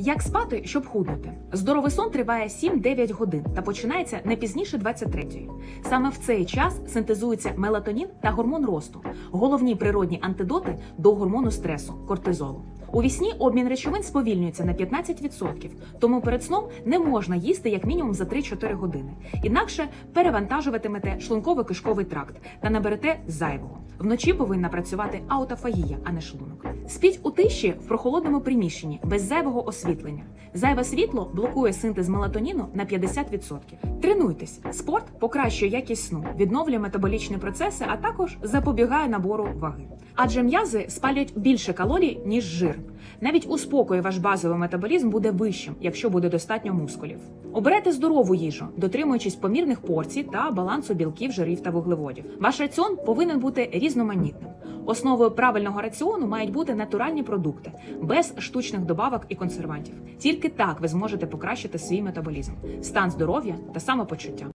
Як спати, щоб худнути? Здоровий сон триває 7-9 годин та починається не пізніше 23-ї. Саме в цей час синтезується мелатонін та гормон росту, головні природні антидоти до гормону стресу кортизолу. У вісні обмін речовин сповільнюється на 15%, тому перед сном не можна їсти як мінімум за 3-4 години. Інакше перевантажуватимете шлунково-кишковий тракт та наберете зайвого. Вночі повинна працювати аутофагія, а не шлунок. Спіть у тиші в прохолодному приміщенні без зайвого освітлення. Зайве світло блокує синтез мелатоніну на 50%. Тренуйтесь. Спорт покращує якість сну, відновлює метаболічні процеси, а також запобігає набору ваги. Адже м'язи спалюють більше калорій, ніж жир. Навіть у спокої ваш базовий метаболізм буде вищим, якщо буде достатньо мускулів. Оберете здорову їжу, дотримуючись помірних порцій та балансу білків, жирів та вуглеводів. Ваш раціон повинен бути різноманітним. Основою правильного раціону мають бути натуральні продукти без штучних добавок і консервантів. Тільки так ви зможете покращити свій метаболізм, стан здоров'я та самопочуття.